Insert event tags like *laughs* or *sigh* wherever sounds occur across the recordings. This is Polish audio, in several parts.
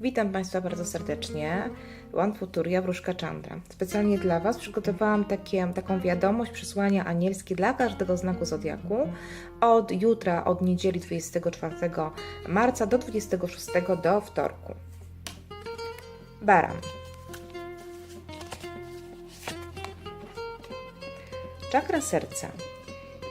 Witam Państwa bardzo serdecznie. One Futuria Wróżka Chandra. Specjalnie dla Was przygotowałam takie, taką wiadomość, przesłania anielskie dla każdego znaku zodiaku od jutra, od niedzieli 24 marca do 26 do wtorku. Baran. Czakra serca.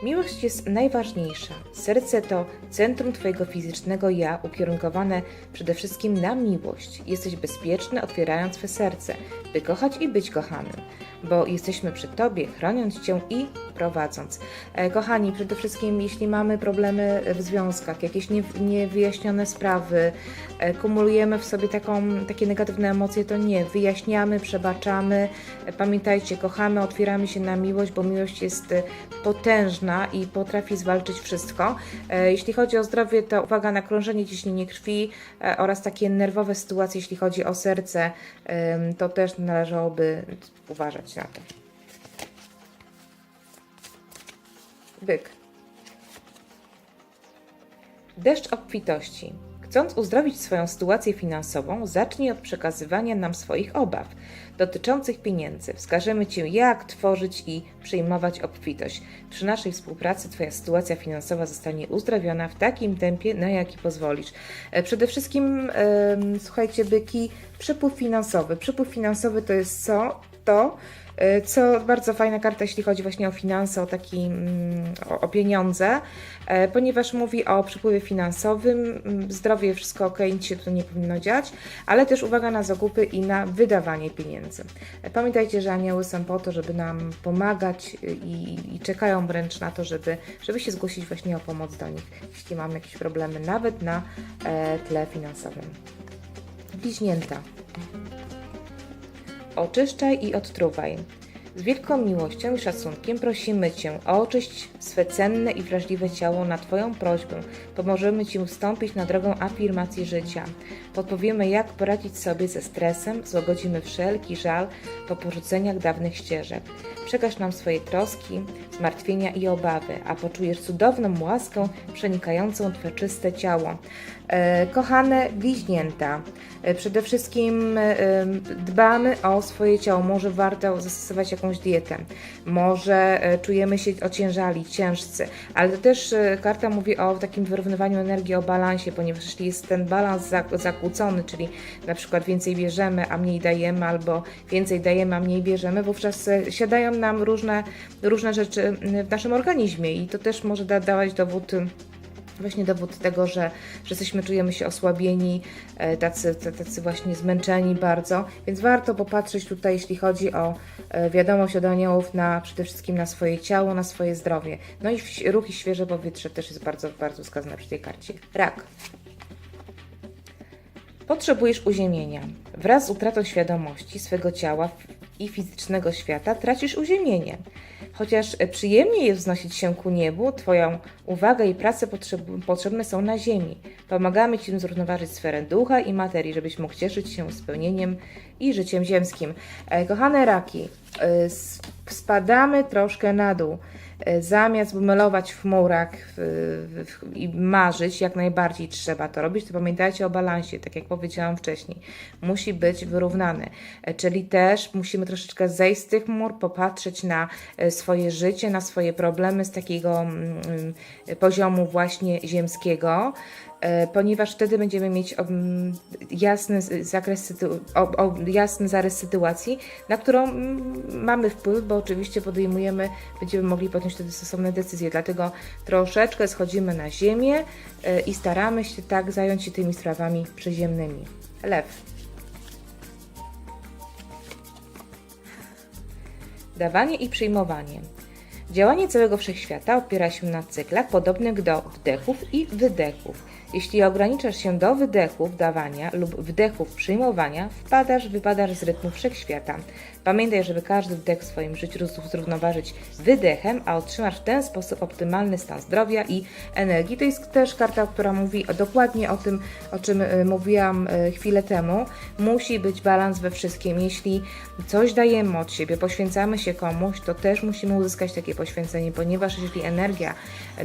Miłość jest najważniejsza. Serce to centrum Twojego fizycznego ja, ukierunkowane przede wszystkim na miłość. Jesteś bezpieczny, otwierając swe serce, by kochać i być kochanym, bo jesteśmy przy Tobie, chroniąc Cię i prowadząc. E, kochani, przede wszystkim, jeśli mamy problemy w związkach, jakieś nie, niewyjaśnione sprawy, e, kumulujemy w sobie taką, takie negatywne emocje, to nie. Wyjaśniamy, przebaczamy. E, Pamiętajcie, kochamy, otwieramy się na miłość, bo miłość jest potężna i potrafi zwalczyć wszystko. Jeśli chodzi o zdrowie, to uwaga na krążenie, ciśnienie krwi oraz takie nerwowe sytuacje, jeśli chodzi o serce, to też należałoby uważać to. Byk. Deszcz obfitości. Chcąc uzdrowić swoją sytuację finansową, zacznij od przekazywania nam swoich obaw dotyczących pieniędzy. Wskażemy Ci, jak tworzyć i przyjmować obfitość. Przy naszej współpracy Twoja sytuacja finansowa zostanie uzdrowiona w takim tempie, na jaki pozwolisz. E, Przede wszystkim, słuchajcie, byki, przepływ finansowy. Przepływ finansowy to jest co? To, co bardzo fajna karta, jeśli chodzi właśnie o finanse, o, taki, mm, o, pieniądze, e, ponieważ mówi o przepływie finansowym, mm, zdrowie, wszystko ok, nic się tu nie powinno dziać, ale też uwaga na zakupy i na wydawanie pieniędzy. E, Pamiętajcie, że anioły są po to, żeby nam pomagać y, i, i czekają wręcz na to, żeby, żeby się zgłosić właśnie o pomoc do nich, jeśli mamy jakieś problemy, nawet na e, tle finansowym. Bliźnięta. Oczyszczaj i odtruwaj. Z wielką miłością i szacunkiem prosimy Cię o oczyść swe cenne i wrażliwe ciało na Twoją prośbę. Pomożemy Ci wstąpić na drogą afirmacji życia. Podpowiemy, jak poradzić sobie ze stresem, złagodzimy wszelki żal po porzuceniach dawnych ścieżek. Przekaż nam swoje troski, zmartwienia i obawy, a poczujesz cudowną łaskę przenikającą Twe czyste ciało. E, kochane bliźnięta, e, przede wszystkim e, dbamy o swoje ciało. Może warto zastosować jakąś dietę, może czujemy się ociężali, ciężcy, ale też karta mówi o takim wyrównywaniu energii, o balansie, ponieważ jeśli jest ten balans zak- zakłócony, czyli na przykład więcej bierzemy, a mniej dajemy, albo więcej dajemy, a mniej bierzemy, wówczas siadają nam różne, różne rzeczy w naszym organizmie i to też może da- dawać dowód właśnie dowód tego, że, że jesteśmy, czujemy się osłabieni, e, tacy, tacy właśnie zmęczeni bardzo, więc warto popatrzeć tutaj, jeśli chodzi o e, wiadomość od aniołów, na, przede wszystkim na swoje ciało, na swoje zdrowie. No i ruch i świeże powietrze też jest bardzo, bardzo wskazane przy tej karcie. Rak. Potrzebujesz uziemienia. Wraz z utratą świadomości swego ciała i fizycznego świata tracisz uziemienie. Chociaż przyjemnie jest wznosić się ku niebu, Twoją uwagę i pracę potrzeb- potrzebne są na ziemi. Pomagamy Ci zrównoważyć sferę ducha i materii, żebyś mógł cieszyć się spełnieniem i życiem ziemskim. E, kochane raki, e, spadamy troszkę na dół. E, Zamiast bumelować w w, i marzyć, jak najbardziej trzeba to robić, to pamiętajcie o balansie, tak jak powiedziałam wcześniej. Musi być wyrównany, E, czyli też musimy troszeczkę zejść z tych chmur, popatrzeć na e, swoje życie, na swoje problemy z takiego mm, mm, poziomu właśnie ziemskiego, ponieważ wtedy będziemy mieć mm, jasny zakres, jasny zarys sytuacji, na którą mamy wpływ, bo oczywiście podejmujemy, będziemy mogli podjąć wtedy stosowne decyzje. Dlatego troszeczkę schodzimy na ziemię e, i staramy się tak zająć się tymi sprawami przyziemnymi. Lew. Dawanie i przyjmowanie. Działanie całego wszechświata opiera się na cyklach podobnych do wdechów i wydechów. Jeśli ograniczasz się do wydechów dawania lub wdechów przyjmowania, wpadasz, wypadasz z rytmu wszechświata. Pamiętaj, żeby każdy wdech w swoim życiu zrównoważyć wydechem, a otrzymasz w ten sposób optymalny stan zdrowia i energii. To jest też karta, która mówi dokładnie o tym, o czym y, mówiłam y, chwilę temu. Musi być balans we wszystkim. Jeśli coś dajemy od siebie, poświęcamy się komuś, to też musimy uzyskać takie poświęcenie, ponieważ jeśli energia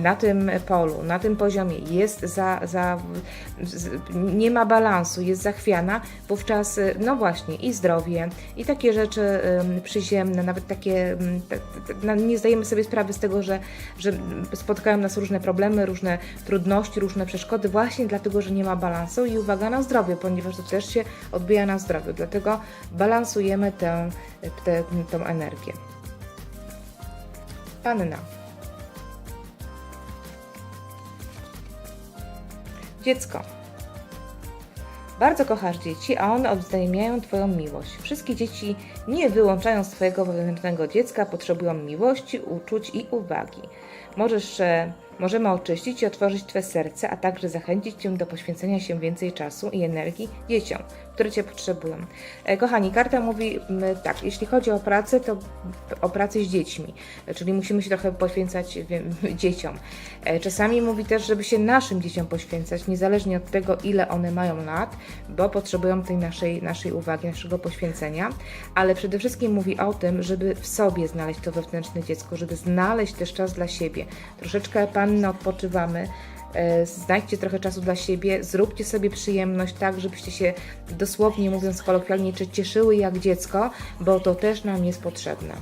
na tym polu, na tym poziomie jest za, za nie ma balansu, jest zachwiana, wówczas y, no właśnie i zdrowie, i takie rzeczy przyziemne, nawet takie nie zdajemy sobie sprawy z tego, że, że spotkają nas różne problemy, różne trudności, różne przeszkody właśnie dlatego, że nie ma balansu i uwaga na zdrowie, ponieważ to też się odbija na zdrowiu, dlatego balansujemy tę, tę, tę energię. Panna. Dziecko. Bardzo kochasz dzieci, a one odwzajemniają Twoją miłość. Wszystkie dzieci, nie wyłączając Twojego wewnętrznego dziecka, potrzebują miłości, uczuć i uwagi. Możesz, e, możemy oczyścić i otworzyć Twe serce, a także zachęcić Cię do poświęcenia się więcej czasu i energii dzieciom, które Cię potrzebują. E, Kochani, karta mówi tak, jeśli chodzi o pracę, to o pracę z dziećmi, czyli musimy się trochę poświęcać wiem, *laughs* dzieciom. E, Czasami mówi też, żeby się naszym dzieciom poświęcać, niezależnie od tego, ile one mają lat, bo potrzebują tej naszej, naszej uwagi, naszego poświęcenia, ale przede wszystkim mówi o tym, żeby w sobie znaleźć to wewnętrzne dziecko, żeby znaleźć też czas dla siebie. Troszeczkę panny odpoczywamy, znajdźcie trochę czasu dla siebie, zróbcie sobie przyjemność tak, żebyście się dosłownie mówiąc kolokwialnie, czy cieszyły jak dziecko, bo to też nam jest potrzebne.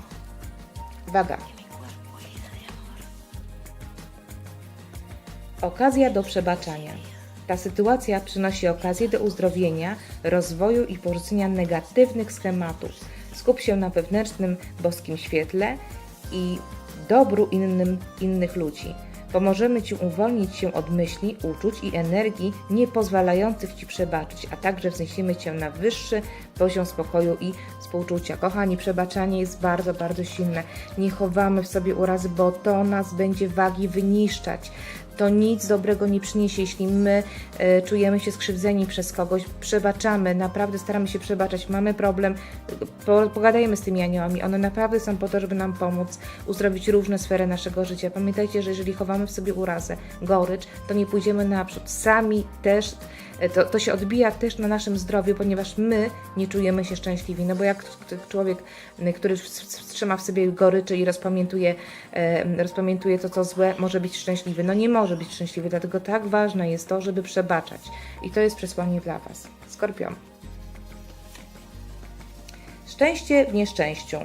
Waga. Okazja do przebaczania. Ta sytuacja przynosi okazję do uzdrowienia, rozwoju i porzucenia negatywnych schematów. Skup się na wewnętrznym boskim świetle i dobru innym, innych ludzi. Pomożemy Ci uwolnić się od myśli, uczuć i energii nie pozwalających Ci przebaczyć, a także wzniesiemy Cię na wyższy poziom spokoju i współczucia. Kochani, przebaczanie jest bardzo, bardzo silne. Nie chowamy w sobie urazy, bo to nas będzie wagi wyniszczać to nic dobrego nie przyniesie, jeśli my e, czujemy się skrzywdzeni przez kogoś, przebaczamy, naprawdę staramy się przebaczać, mamy problem, po, pogadajmy z tymi aniołami, one naprawdę są po to, żeby nam pomóc uzdrowić różne sfery naszego życia. Pamiętajcie, że jeżeli chowamy w sobie urazę, gorycz, to nie pójdziemy naprzód. Sami też, to, to się odbija też na naszym zdrowiu, ponieważ my nie czujemy się szczęśliwi, no bo jak człowiek, który trzyma w sobie goryczy i rozpamiętuje, e, rozpamiętuje to, co złe, może być szczęśliwy. No nie może być szczęśliwy, dlatego tak ważne jest to, żeby przebaczać. I to jest przesłanie dla Was. Skorpion. Szczęście w nieszczęściu.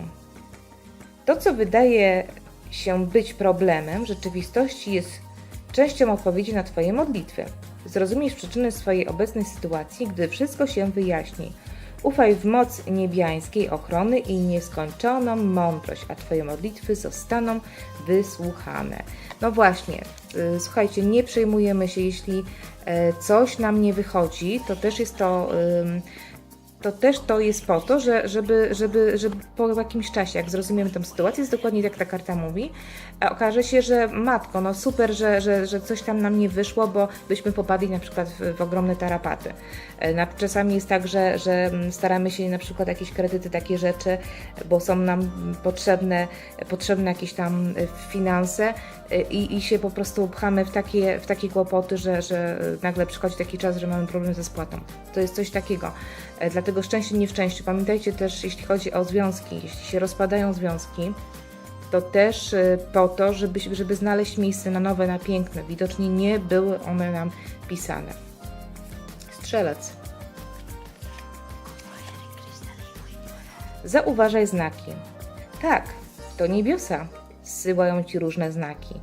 To, co wydaje się być problemem, w rzeczywistości jest częścią odpowiedzi na Twoje modlitwy. Zrozumiesz przyczyny swojej obecnej sytuacji, gdy wszystko się wyjaśni. Ufaj w moc niebiańskiej ochrony i nieskończoną mądrość, a Twoje modlitwy zostaną wysłuchane. No właśnie, y, słuchajcie, nie przejmujemy się, jeśli e, coś nam nie wychodzi, to też jest to. To też to jest po to, że, żeby, żeby, żeby po jakimś czasie, jak zrozumiemy tę sytuację, jest dokładnie jak ta karta mówi, a okaże się, że matko, no super, że, że, że coś tam nam nie wyszło, bo byśmy popadli na przykład w, w ogromne tarapaty. E, czasami jest tak, że, że mm, staramy się na przykład jakieś kredyty, takie rzeczy, bo są nam potrzebne, potrzebne jakieś tam e, finanse i, i się po prostu pchamy w takie, w takie kłopoty, że, że nagle przychodzi taki czas, że mamy problem ze spłatą. To jest coś takiego. E, Dlatego szczęście nie w szczęściu. Pamiętajcie też, jeśli chodzi o związki, jeśli się rozpadają związki, to też e, po to, żeby, żeby znaleźć miejsce na nowe, na piękne. Widocznie nie były one nam pisane. Strzelec. Zauważaj znaki. Tak, to niebiosa zsyłają Ci różne znaki.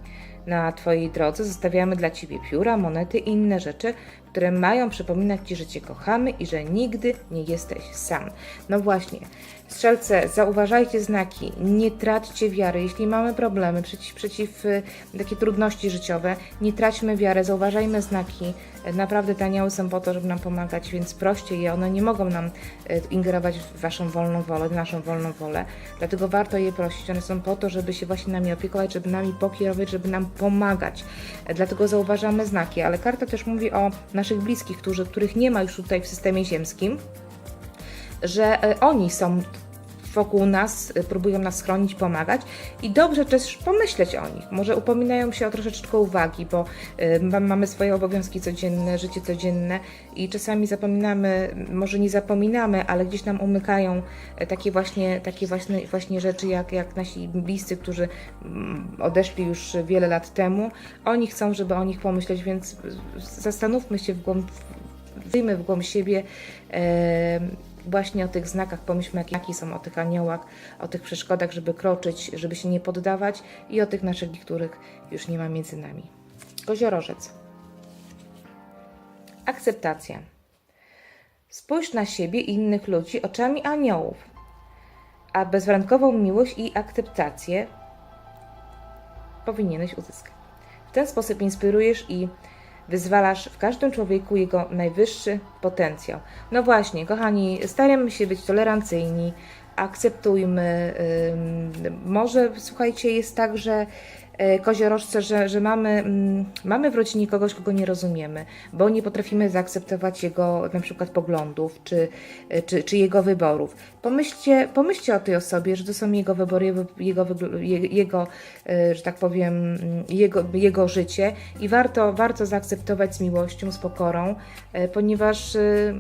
Na Twojej drodze zostawiamy dla Ciebie pióra, monety i inne rzeczy, które mają przypominać Ci, że Cię kochamy i że nigdy nie jesteś sam. No właśnie, strzelce, zauważajcie znaki, nie traćcie wiary. Jeśli mamy problemy, przeciw, przeciw y, takie trudności życiowe, nie traćmy wiary, zauważajmy znaki. Naprawdę te anioły są po to, żeby nam pomagać, więc proście je, one nie mogą nam e, ingerować w Waszą wolną wolę, w naszą wolną wolę. Dlatego warto je prosić. One są po to, żeby się właśnie nami opiekować, żeby nami pokierować, żeby nam pomagać. Dlatego zauważamy znaki, ale karta też mówi o naszych bliskich, którzy, których nie ma już tutaj w systemie ziemskim, że e, oni są wokół nas, y, próbują nas chronić, pomagać i dobrze też pomyśleć o nich. Może upominają się o troszeczkę uwagi, bo y, ma- mamy swoje obowiązki codzienne, życie codzienne i czasami zapominamy, może nie zapominamy, ale gdzieś nam umykają y, takie właśnie, takie właśnie, właśnie rzeczy, jak, jak nasi bliscy, którzy mm, odeszli już wiele lat temu. Oni chcą, żeby o nich pomyśleć, więc zastanówmy się w głąb, wyjmy w głąb siebie właśnie o tych znakach, pomyślmy jak- jakie są o tych aniołach, o tych przeszkodach, żeby kroczyć, żeby się nie poddawać i o tych naszych, których już nie ma między nami. Koziorożec. Akceptacja. Spójrz na siebie i innych ludzi oczami aniołów, a bezwarunkową miłość i akceptację powinieneś uzyskać. W ten sposób inspirujesz i wyzwalasz w każdym człowieku jego najwyższy potencjał. No właśnie, kochani, staramy się być tolerancyjni, akceptujmy. może słuchajcie, jest tak, że koziorożce, że, że mamy, mm, mamy w rodzinie kogoś, kogo nie rozumiemy, bo nie potrafimy zaakceptować jego na przykład poglądów czy, e, czy, czy jego wyborów. Pomyślcie, pomyślcie o tej osobie, że to są jego wybory, jego, jego, jego e, że tak powiem, mm, jego, jego życie i warto, warto zaakceptować z miłością, z pokorą, e, ponieważ e,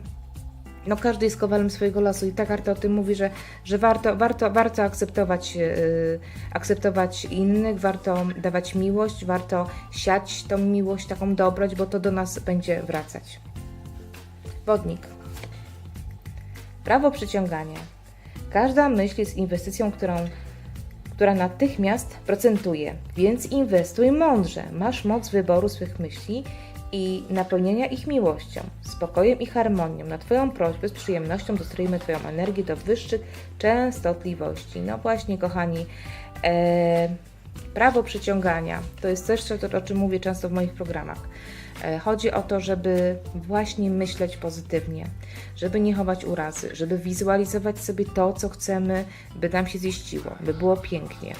no każdy jest kowalem swojego losu i ta karta o tym mówi, że, że warto, warto, warto akceptować, yy, akceptować innych, warto dawać miłość, warto siać tą miłość, taką dobroć, bo to do nas będzie wracać. Wodnik. Prawo przyciągania. Każda myśl jest inwestycją, którą, która natychmiast procentuje, więc inwestuj mądrze. Masz moc wyboru swych myśli i napełnienia ich miłością, spokojem i harmonią. Na Twoją prośbę z przyjemnością dostrojmy Twoją energię do wyższych częstotliwości. No właśnie, kochani, e, prawo przyciągania to jest coś, co, o czym mówię często w moich programach. E, Chodzi o to, żeby właśnie myśleć pozytywnie, żeby nie chować urazy, żeby wizualizować sobie to, co chcemy, by nam się ziściło, by było pięknie.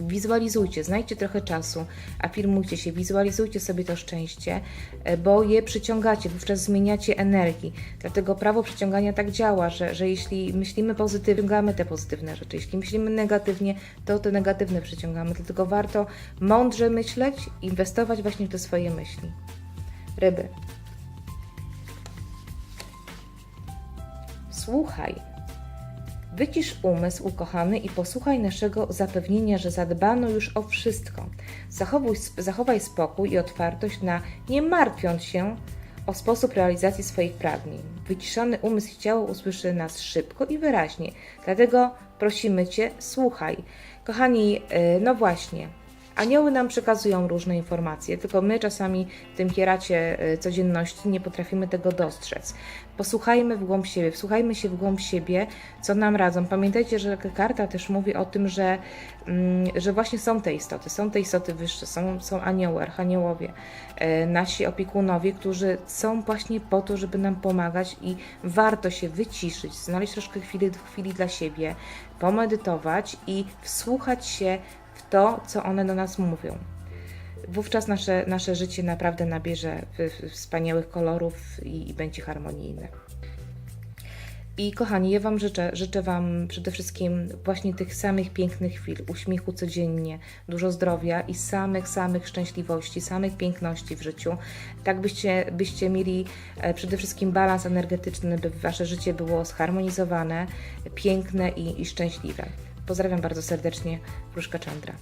Wizualizujcie, znajdźcie trochę czasu, afirmujcie się, wizualizujcie sobie to szczęście, e, bo je przyciągacie, wówczas zmieniacie energii. Dlatego prawo przyciągania tak działa, że, że jeśli myślimy pozytywnie, przyciągamy te pozytywne rzeczy. Jeśli myślimy negatywnie, to te negatywne przyciągamy. Dlatego warto mądrze myśleć, inwestować właśnie w te swoje myśli. Ryby. Słuchaj. Wycisz umysł, ukochany, i posłuchaj naszego zapewnienia, że zadbano już o wszystko. Zachowuj, zachowaj spokój i otwartość na nie martwiąc się o sposób realizacji swoich pragnień. Wyciszony umysł i ciało usłyszy nas szybko i wyraźnie. Dlatego prosimy Cię, słuchaj. Kochani, yy, no właśnie, Anioły nam przekazują różne informacje, tylko my czasami w tym hieracie y, codzienności nie potrafimy tego dostrzec. Posłuchajmy w głąb siebie, wsłuchajmy się w głąb siebie, co nam radzą. Pamiętajcie, że karta też mówi o tym, że, mm, że właśnie są te istoty, są te istoty wyższe, są, są anioły, archaniołowie, e, nasi opiekunowie, którzy są właśnie po to, żeby nam pomagać i warto się wyciszyć, znaleźć troszkę chwili, chwili dla siebie, pomedytować i wsłuchać się to, co one do nas mówią. Wówczas nasze, nasze życie naprawdę nabierze wspaniałych kolorów i, i będzie harmonijne. I kochani, ja Wam życzę, życzę Wam przede wszystkim właśnie tych samych pięknych chwil, uśmiechu codziennie, dużo zdrowia i samych, samych szczęśliwości, samych piękności w życiu. Tak byście, byście mieli e, przede wszystkim balans energetyczny, by Wasze życie było zharmonizowane, piękne i, i szczęśliwe. Pozdrawiam bardzo serdecznie, Wróżka Chandra.